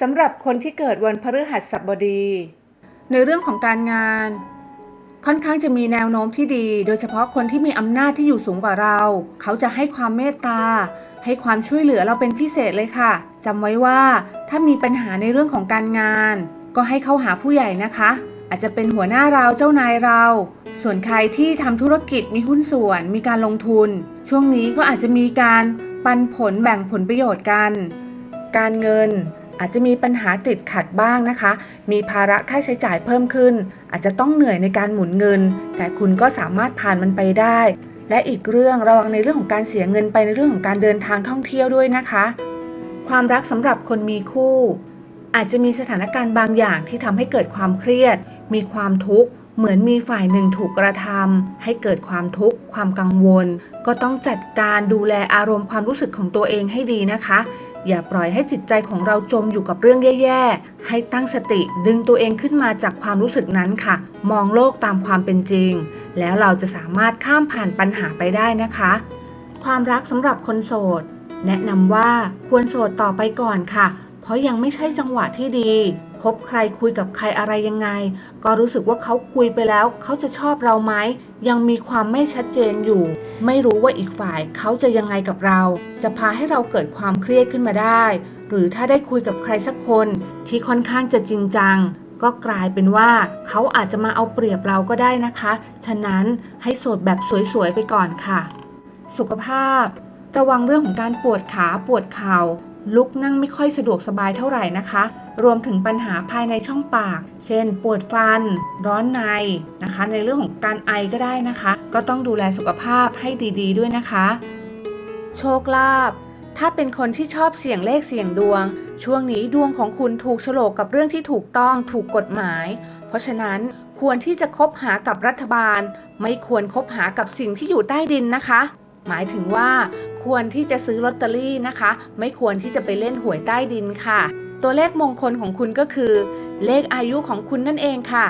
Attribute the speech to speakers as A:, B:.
A: สำหรับคนที่เกิดวันพฤหัสบดี ในเรื่องของการงาน ค่อนข้างจะมีแนวโน้มที่ดี โดยเฉพาะคนที่มีอำนาจที่อยู่สูงกว่าเรา เขาจะให้ความเมตตา ให้ความช่วยเหลือเราเป็นพิเศษเลยค่ะจำไว้ว่าถ้ามีปัญหาในเรื่องของการงาน ก็ให้เข้าหาผู้ใหญ่นะคะ อาจจะเป็นหัวหน้าเราเจ้านายเรา ส่วนใครที่ทำธุรกิจมีหุ้นส่วน มีการลงทุน ช่วงนี้ก็อาจจะมีการปันผลแบ่งผลประโยชน์กัน การเงิน อาจจะมีปัญหาติดขัดบ้างนะคะ มีภาระค่าใช้จ่ายเพิ่มขึ้น อาจจะต้องเหนื่อยในการหมุนเงิน แต่คุณก็สามารถผ่านมันไปได้ และอีกเรื่องระวังในเรื่องของการเสียเงินไปในเรื่องของการเดินทางท่องเที่ยวด้วยนะคะ ความรักสำหรับคนมีคู่ อาจจะมีสถานการณ์บางอย่างที่ทำให้เกิดความเครียด มีความทุกข์เหมือนมีฝ่ายหนึ่งถูกกระทำให้เกิดความทุกข์ ความกังวล ก็ต้องจัดการดูแลอารมณ์ความรู้สึกของตัวเองให้ดีนะคะ อย่าปล่อยให้จิตใจของเราจมอยู่กับเรื่องแย่ๆ ให้ตั้งสติดึงตัวเองขึ้นมาจากความรู้สึกนั้นค่ะ มองโลกตามความเป็นจริง แล้วเราจะสามารถข้ามผ่านปัญหาไปได้นะคะ ความรักสำหรับคนโสด แนะนำว่าควรโสดต่อไปก่อนค่ะ เพราะยังไม่ใช่จังหวะที่ดี คบใครคุยกับใครอะไรยังไง ก็รู้สึกว่าเขาคุยไปแล้ว เขาจะชอบเราไหม ยังมีความไม่ชัดเจนอยู่ ไม่รู้ว่าอีกฝ่ายเขาจะยังไงกับเรา จะพาให้เราเกิดความเครียดขึ้นมาได้ หรือถ้าได้คุยกับใครสักคน ที่ค่อนข้างจะจริงจังก็กลายเป็นว่าเขาอาจจะมาเอาเปรียบเราก็ได้นะคะ ฉะนั้นให้โสดแบบสวยๆไปก่อนค่ะ สุขภาพ ระวังเรื่องของการปวดขาปวดเข่า ลุกนั่งไม่ค่อยสะดวกสบายเท่าไหร่นะคะ รวมถึงปัญหาภายในช่องปาก เช่น ปวดฟัน ร้อนในนะคะ ในเรื่องของการไอก็ได้นะคะ ก็ต้องดูแลสุขภาพให้ดีๆด้วยนะคะ โชคลาภถ้าเป็นคนที่ชอบเสี่ยงเลขเสี่ยงดวง ช่วงนี้ดวงของคุณถูกโฉลกกับเรื่องที่ถูกต้องถูกกฎหมาย เพราะฉะนั้นควรที่จะคบหากับรัฐบาล ไม่ควรคบหากับสิ่งที่อยู่ใต้ดินนะคะ หมายถึงว่า ควรที่จะซื้อลอตเตอรี่นะคะ ไม่ควรที่จะไปเล่นหวยใต้ดินค่ะ ตัวเลขมงคลของคุณก็คือ เลขอายุของคุณนั่นเองค่ะ